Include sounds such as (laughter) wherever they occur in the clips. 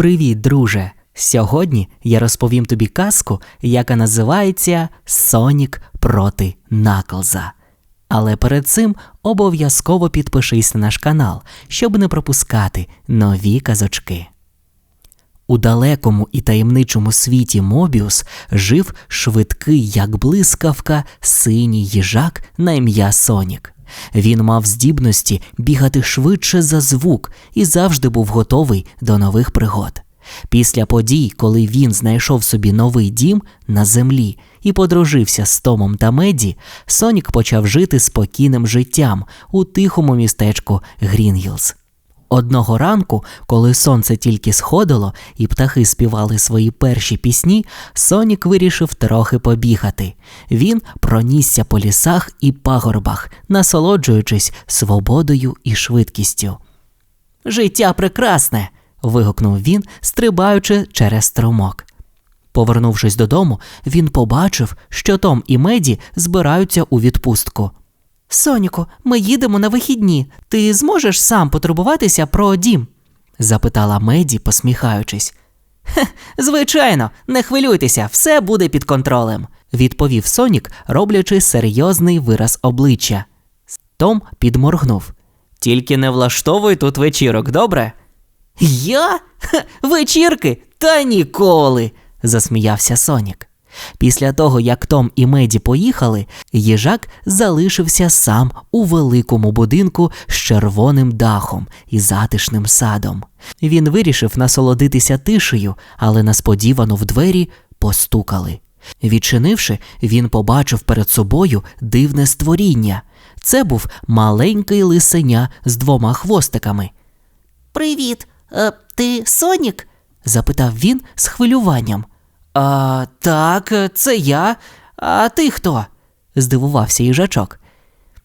Привіт, друже! Сьогодні я розповім тобі казку, яка називається Сонік проти Наклза. Але перед цим обов'язково підпишись на наш канал, щоб не пропускати нові казочки. У далекому і таємничому світі Мобіус жив швидкий, як блискавка, синій їжак на ім'я Сонік. Він мав здібності бігати швидше за звук і завжди був готовий до нових пригод. Після подій, коли він знайшов собі новий дім на землі і подружився з Томом та Меді, Сонік почав жити спокійним життям у тихому містечку Грінгілз. Одного ранку, коли сонце тільки сходило і птахи співали свої перші пісні, Сонік вирішив трохи побігати. Він пронісся по лісах і пагорбах, насолоджуючись свободою і швидкістю. Життя прекрасне. вигукнув він, стрибаючи через струмок. Повернувшись додому, він побачив, що Том і Меді збираються у відпустку. Соніку, ми їдемо на вихідні. Ти зможеш сам потурбуватися про дім? запитала Меді, посміхаючись. Хе, звичайно, не хвилюйтеся, все буде під контролем, відповів Сонік, роблячи серйозний вираз обличчя. Том підморгнув. Тільки не влаштовуй тут вечірок, добре? Я? Ха, вечірки? Та ніколи, засміявся Сонік. Після того, як Том і Меді поїхали, їжак залишився сам у великому будинку з червоним дахом і затишним садом. Він вирішив насолодитися тишею, але несподівано в двері постукали. Відчинивши, він побачив перед собою дивне створіння. Це був маленький лисеня з двома хвостиками. Привіт, е, ти Сонік? запитав він з хвилюванням. А, так, це я. А ти хто? здивувався їжачок.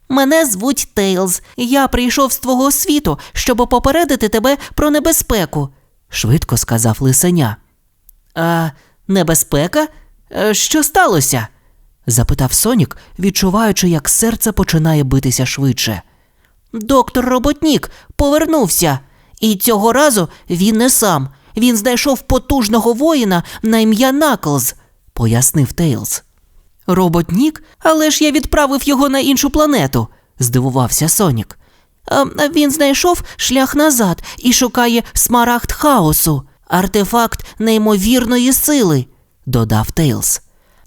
Мене звуть Тейлз. Я прийшов з твого світу, щоб попередити тебе про небезпеку, швидко сказав лисеня. А небезпека? Е, Що сталося? запитав Сонік, відчуваючи, як серце починає битися швидше. Доктор Роботнік повернувся, і цього разу він не сам. Він знайшов потужного воїна на ім'я Наклз, пояснив Тейлз. Роботнік? Але ж я відправив його на іншу планету, здивувався Сонік. Він знайшов шлях назад і шукає смарагд хаосу, артефакт неймовірної сили, додав Тейлз.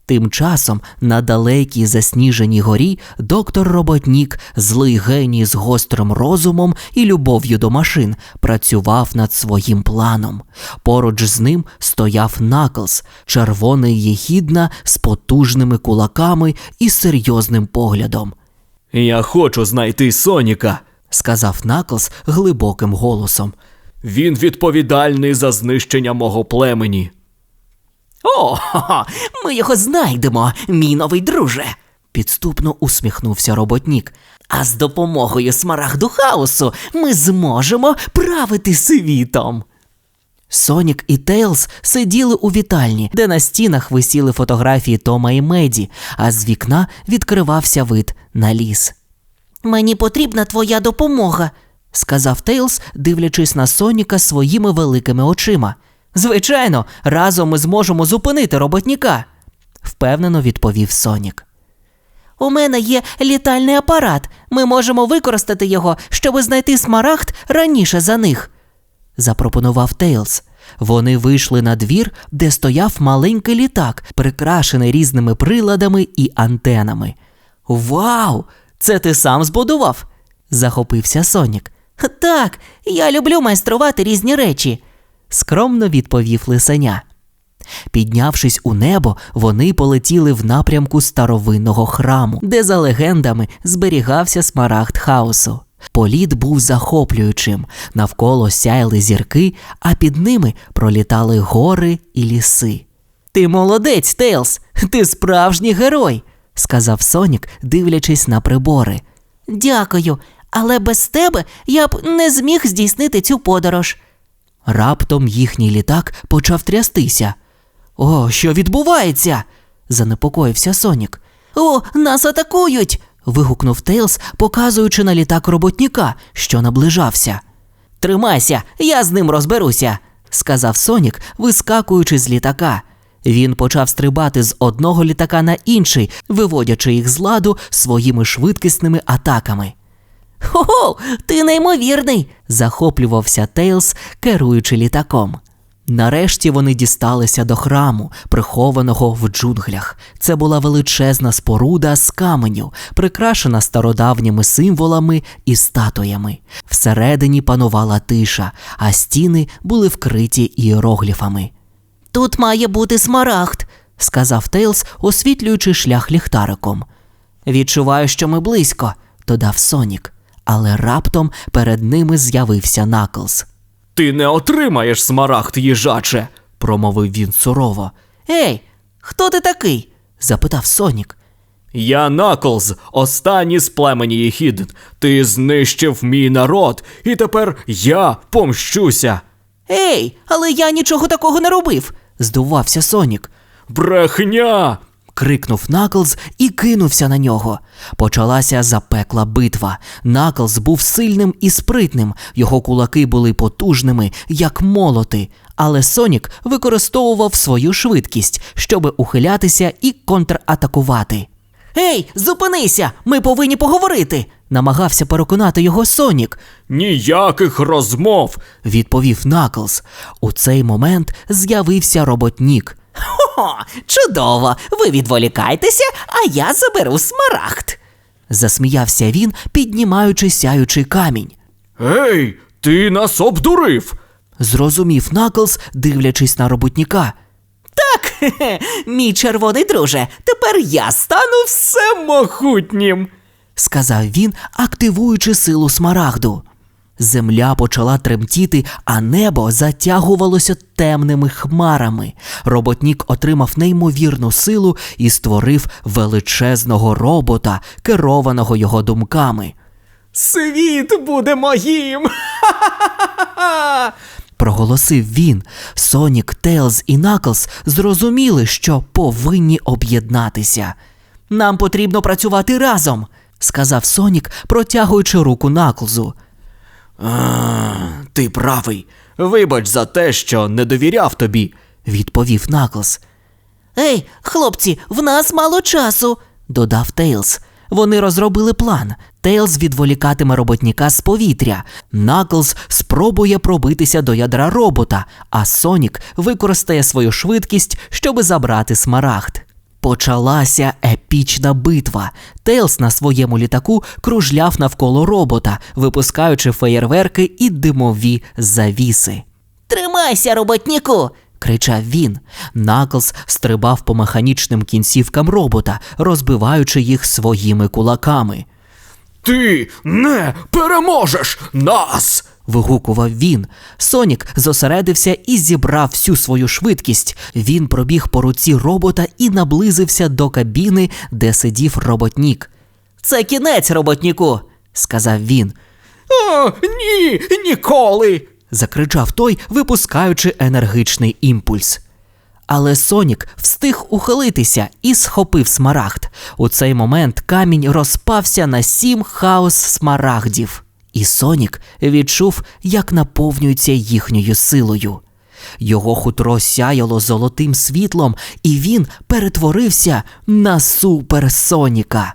Тим часом на далекій засніженій горі доктор Роботнік, злий геній з гострим розумом і любов'ю до машин, працював над своїм планом. Поруч з ним стояв Наклз, червоний єгідна з потужними кулаками і серйозним поглядом. Я хочу знайти Соніка. Сказав Наклз глибоким голосом. Він відповідальний за знищення мого племені. О, (laughs) ми його знайдемо, мій новий друже. Підступно усміхнувся роботнік. А з допомогою смарагду хаосу ми зможемо правити світом. Сонік і Тейлз сиділи у вітальні, де на стінах висіли фотографії Тома і Меді, а з вікна відкривався вид на ліс. Мені потрібна твоя допомога, сказав Тейлз, дивлячись на Соніка своїми великими очима. Звичайно, разом ми зможемо зупинити роботника, впевнено відповів Сонік. У мене є літальний апарат. Ми можемо використати його, щоб знайти смарагд раніше за них, запропонував Тейлз. Вони вийшли на двір, де стояв маленький літак, прикрашений різними приладами і антенами. Вау! Це ти сам збудував? захопився Сонік. Так, я люблю майструвати різні речі, скромно відповів лисеня. Піднявшись у небо, вони полетіли в напрямку старовинного храму, де за легендами зберігався смарагд хаосу. Політ був захоплюючим, навколо сяяли зірки, а під ними пролітали гори і ліси. Ти молодець, Тейлз, ти справжній герой, сказав Сонік, дивлячись на прибори. Дякую, але без тебе я б не зміг здійснити цю подорож. Раптом їхній літак почав трястися. О, що відбувається? занепокоївся Сонік. О, нас атакують. вигукнув Тейлз, показуючи на літак роботника, що наближався. Тримайся, я з ним розберуся, сказав Сонік, вискакуючи з літака. Він почав стрибати з одного літака на інший, виводячи їх з ладу своїми швидкісними атаками. Хо-хо, ти неймовірний. захоплювався Тейлз, керуючи літаком. Нарешті вони дісталися до храму, прихованого в джунглях. Це була величезна споруда з каменю, прикрашена стародавніми символами і статуями. Всередині панувала тиша, а стіни були вкриті іерогліфами. Тут має бути смарагд, сказав Тейлз, освітлюючи шлях ліхтариком. Відчуваю, що ми близько, додав Сонік, але раптом перед ними з'явився Наклз. Ти не отримаєш смарагд, їжаче. промовив він сурово. Ей, хто ти такий? запитав Сонік. Я Наклз, останній з племені Єхідн. Ти знищив мій народ, і тепер я помщуся. Ей, але я нічого такого не робив, здивувався Сонік. Брехня! Крикнув Наклз і кинувся на нього. Почалася запекла битва. Наклз був сильним і спритним, його кулаки були потужними, як молоти. Але Сонік використовував свою швидкість, щоб ухилятися і контратакувати. Гей, зупинися! Ми повинні поговорити. намагався переконати його Сонік. Ніяких розмов. Відповів Наклз. У цей момент з'явився роботнік. Хо, чудово! Ви відволікайтеся, а я заберу смарагд. Засміявся він, піднімаючи сяючий камінь. Ей, ти нас обдурив. Зрозумів Наклз, дивлячись на роботника. Так, (laughs) мій червоний друже, тепер я стану Всемогутнім. сказав він, активуючи силу смарагду. Земля почала тремтіти, а небо затягувалося темними хмарами. Роботнік отримав неймовірну силу і створив величезного робота, керованого його думками. Світ буде моїм. (laughs) Проголосив він. Сонік, Тейлз і Наклз зрозуміли, що повинні об'єднатися. Нам потрібно працювати разом, сказав Сонік, протягуючи руку Наклзу. Ти правий. Вибач за те, що не довіряв тобі. відповів Наклз. Ей, хлопці, в нас мало часу, додав Тейлз. Вони розробили план. Тейлз відволікатиме роботника з повітря. Наклз спробує пробитися до ядра робота, а Сонік використає свою швидкість, щоби забрати смарагд. Почалася епічна битва. Тейлз на своєму літаку кружляв навколо робота, випускаючи феєрверки і димові завіси. Тримайся, роботніку. кричав він. Наклз стрибав по механічним кінцівкам робота, розбиваючи їх своїми кулаками. Ти не переможеш нас. Вигукував він. Сонік зосередився і зібрав всю свою швидкість. Він пробіг по руці робота і наблизився до кабіни, де сидів роботнік. Це кінець, роботніку, сказав він. О, ні, ніколи. закричав той, випускаючи енергичний імпульс. Але Сонік встиг ухилитися і схопив смарагд. У цей момент камінь розпався на сім хаос смарагдів, і Сонік відчув, як наповнюється їхньою силою. Його хутро сяяло золотим світлом, і він перетворився на суперсоніка.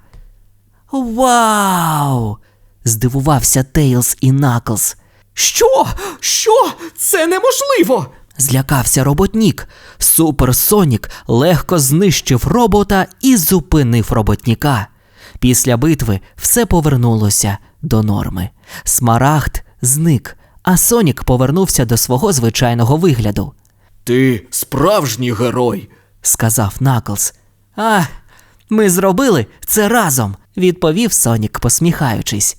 Вау! здивувався Тейлз і Наклз. Що? Що? Це неможливо. Злякався роботнік. Суперсонік легко знищив робота і зупинив роботніка. Після битви все повернулося до норми. Смарагд зник, а Сонік повернувся до свого звичайного вигляду, Ти справжній герой. сказав Наклз. А, ми зробили це разом, відповів Сонік, посміхаючись.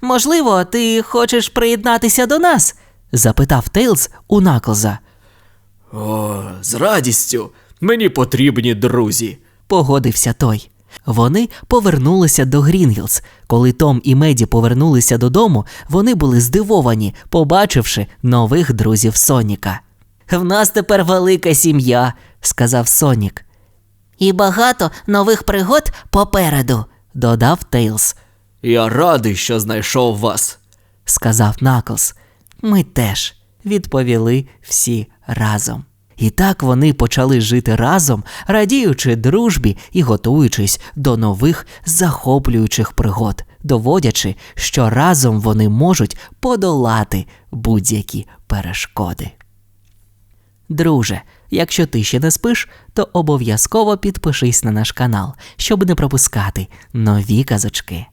Можливо, ти хочеш приєднатися до нас? запитав Тейлз у Наклза. О, з радістю. Мені потрібні друзі. погодився той. Вони повернулися до Грінгілс. Коли Том і Меді повернулися додому, вони були здивовані, побачивши нових друзів Соніка. В нас тепер велика сім'я, сказав Сонік. І багато нових пригод попереду, додав Тейлз, Я радий, що знайшов вас. сказав Наклз. Ми теж, відповіли всі разом. І так вони почали жити разом, радіючи дружбі і готуючись до нових захоплюючих пригод, доводячи, що разом вони можуть подолати будь-які перешкоди. Друже, якщо ти ще не спиш, то обов'язково підпишись на наш канал, щоб не пропускати нові казочки.